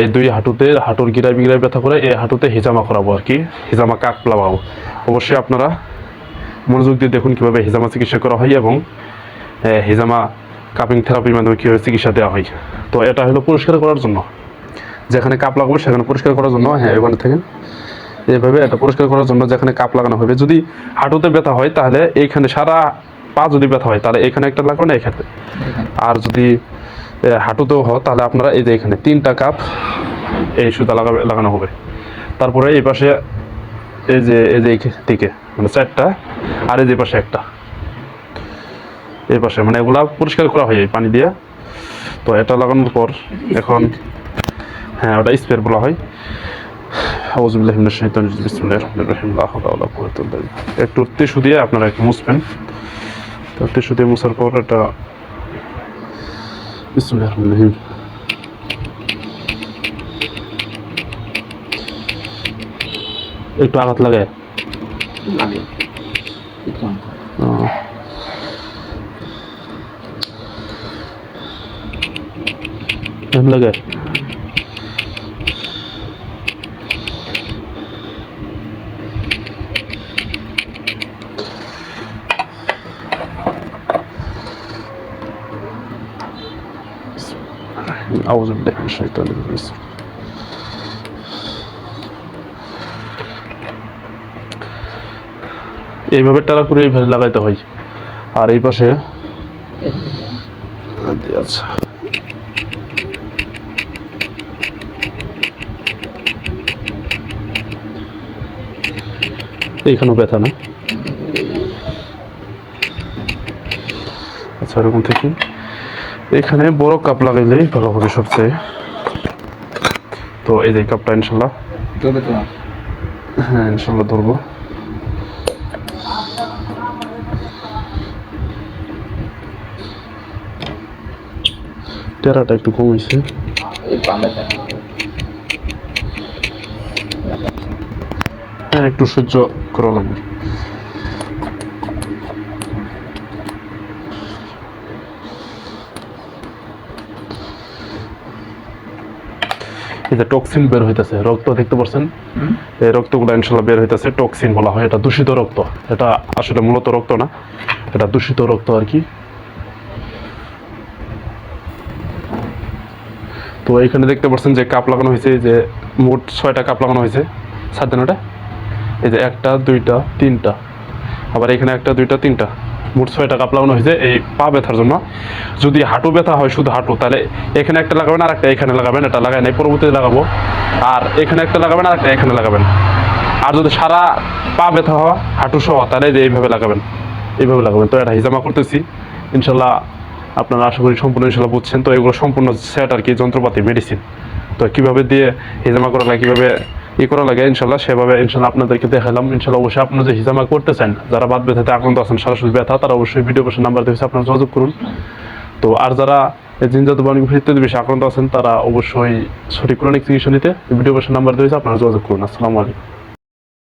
এই দুই হাঁটুতে, হাঁটুর গিরায় বিগিরায় ব্যথা করে, এই হাঁটুতে হিজামা করাবো আর কি, হিজামা কাক লাগাবো অবশ্যই আপনারা মনোযোগ দিয়ে দেখুন কীভাবে হিজামা চিকিৎসা করা হয় এবং হিজামা কাপিং থেরাপির মাধ্যমে কীভাবে চিকিৎসা দেওয়া হয়। তো এটা হলো পরিষ্কার করার জন্য। যেখানে কাপ লাগাবো সেখানে পরিষ্কার করার জন্য। হ্যাঁ ওখানে থেকে এইভাবে এটা পরিষ্কার করার জন্য যেখানে কাপ লাগানো হবে। যদি হাঁটুতে ব্যথা হয় তাহলে এইখানে সারা পা যদি ব্যথা হয় তাহলে এখানে একটা লাগবে না এখানে আর যদি হাঁটুতেও হয় তাহলে আপনারা এই যে এখানে তিনটা কাপ এই সুতা লাগাবে লাগানো হবে। তারপরে এই পাশে এই যে এই যে দিকে মানে চারটা, আর এই যে পাশে একটা। এই পাশে মানে এগুলা পরিষ্কার করা হয় পানি দিয়ে। তো এটা লাগানোর পর এখন হ্যাঁ ওটা স্প্রে বলা হয়। একটু টিস্যু দিয়ে আপনারা একটু মুছবেন। তো টিস্যু দিয়ে মুছার পর এটা বিসমিল্লাহির রহমানির রহিম একটু আঘাত লাগে লাগে একটু আনতে হবে। ও। এরম লাগে أعوذ بالله من الشيطان الرجيم এইভাবে টালা করে এইভাবে লাগাইতে হয় আর এই পাশে আচ্ছা এইখানেও ব্যথা না আচ্ছা এরকম থেকে এখানে বড় কাপ লাগাইলেই ভালো হবে সবচেয়ে। তো এই যে কাপটা ইনশাল্লাহ। হ্যাঁ ইনশাল্লাহ ধরবো। টেরাটা একটু কমেছে হ্যাঁ একটু সহ্য করা লাগবে। এই যে টক্সিন বের হইতেছে, রক্ত দেখতে পাচ্ছেন এই রক্তগুলো ইনশাল্লাহ বের হইতেছে টক্সিন বলা হয়, এটা দূষিত রক্ত। এটা আসলে মূলত রক্ত না, এটা দূষিত রক্ত আর কি। তো এখানে দেখতে পাচ্ছেন যে কাপ লাগানো হয়েছে যে মোট ছয়টা কাপ লাগানো হয়েছে, সাত এই যে একটা, দুইটা, তিনটা। আবার এখানে একটা, দুইটা, তিনটা। মোট ছয়টা কাপ লাগানো হয়েছে, এই পা ব্যথার জন্য। যদি হাঁটু ব্যথা হয় শুধু হাঁটু, তাহলে এখানে একটা লাগাবেন, আর একটা এখানে লাগাবেন, এটা লাগাই নাই, পরবর্তীতে লাগাবো। আর এখানে একটা লাগাবেন, আর একটা এখানে লাগাবেন। আর যদি সারা পা ব্যথা হওয়া হাঁটু সহ, তাহলে যে এইভাবে লাগাবেন। এইভাবে লাগাবেন। তো এটা হিজামা করতেছি। ইনশাল্লাহ আপনারা আশা করি সম্পূর্ণ ইনশাল্লাহ বুঝছেন। তো এগুলো সম্পূর্ণ সেট আর কি, যন্ত্রপাতি মেডিসিন তো কীভাবে দিয়ে হিজামা করা লাগে কীভাবে ই করা লাগে, ইনশাল্লাহ সেভাবে ইনশাল্লাহ আপনাদেরকে দেখালাম। ইনশাল্লাহ অবশ্যই আপনারা যে হিজামা করতেছেন, যারা বাদ ব্যথাতে আক্রান্ত আছেন, সরাসরি ব্যথা, তারা অবশ্যই ভিডিও বসে নাম্বার দিয়েছে আপনারা যোগাযোগ করুন। তো আর যারা জিনজাত বাণী বেশি আক্রান্ত আছেন, তারা অবশ্যই সঠিক ক্রনিক চিকিৎসা নিতে ভিডিও বসে নাম্বার দিয়েছে আপনারা যোগাযোগ করুন। আসসালামু আলাইকুম।